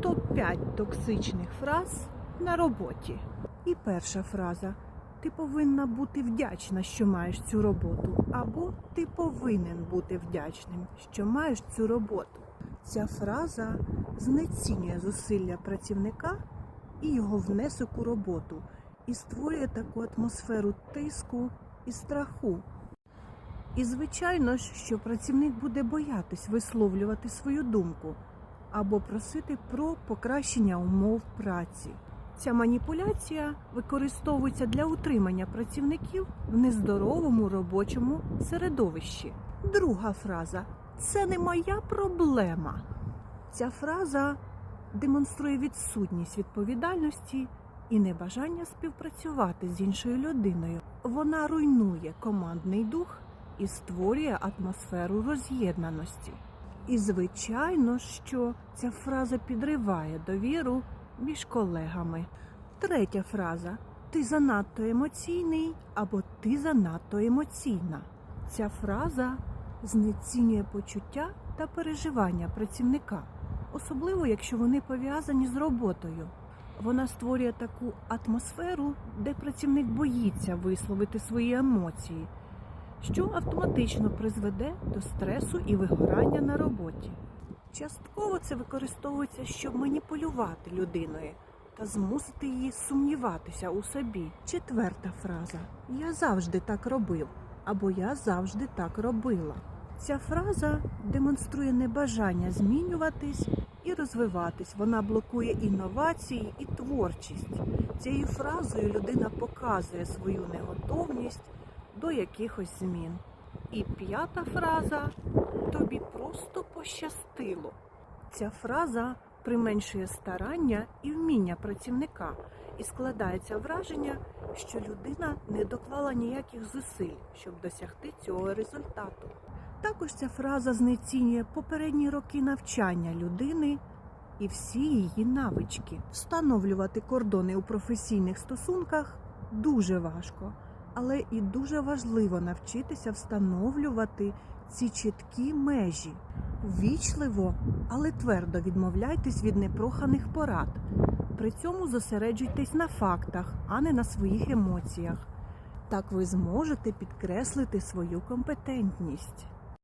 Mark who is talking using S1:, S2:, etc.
S1: Топ-5 токсичних фраз на роботі. І перша фраза. Ти повинна бути вдячна, що маєш цю роботу, або ти повинен бути вдячним, що маєш цю роботу. Ця фраза знецінює зусилля працівника і його внесок у роботу і створює таку атмосферу тиску і страху. І звичайно що працівник буде боятись висловлювати свою думку або просити про покращення умов праці. Ця маніпуляція використовується для утримання працівників в нездоровому робочому середовищі. Друга фраза це не моя проблема. Ця фраза демонструє відсутність відповідальності і небажання співпрацювати з іншою людиною. Вона руйнує командний дух і створює атмосферу роз'єднаності. І звичайно, що ця фраза підриває довіру між колегами. Третя фраза ти занадто емоційний або ти занадто емоційна. Ця фраза знецінює почуття та переживання працівника, особливо якщо вони пов'язані з роботою. Вона створює таку атмосферу, де працівник боїться висловити свої емоції, що автоматично призведе до стресу і вигорання на роботі. Частково це використовується, щоб маніпулювати людиною та змусити її сумніватися у собі. Четверта фраза Я завжди так робив або я завжди так робила. Ця фраза демонструє небажання змінюватись і розвиватись. Вона блокує інновації і творчість. Цією фразою людина показує свою неготовність до якихось змін. І п'ята фраза тобі просто пощастило. Ця фраза применшує старання і вміння працівника, і складається враження, що людина не доклала ніяких зусиль, щоб досягти цього результату. Також ця фраза знецінює попередні роки навчання людини і всі її навички. Встановлювати кордони у професійних стосунках дуже важко, але і дуже важливо навчитися встановлювати ці чіткі межі. Ввічливо, але твердо відмовляйтесь від непроханих порад. При цьому зосереджуйтесь на фактах, а не на своїх емоціях. Так ви зможете підкреслити свою компетентність.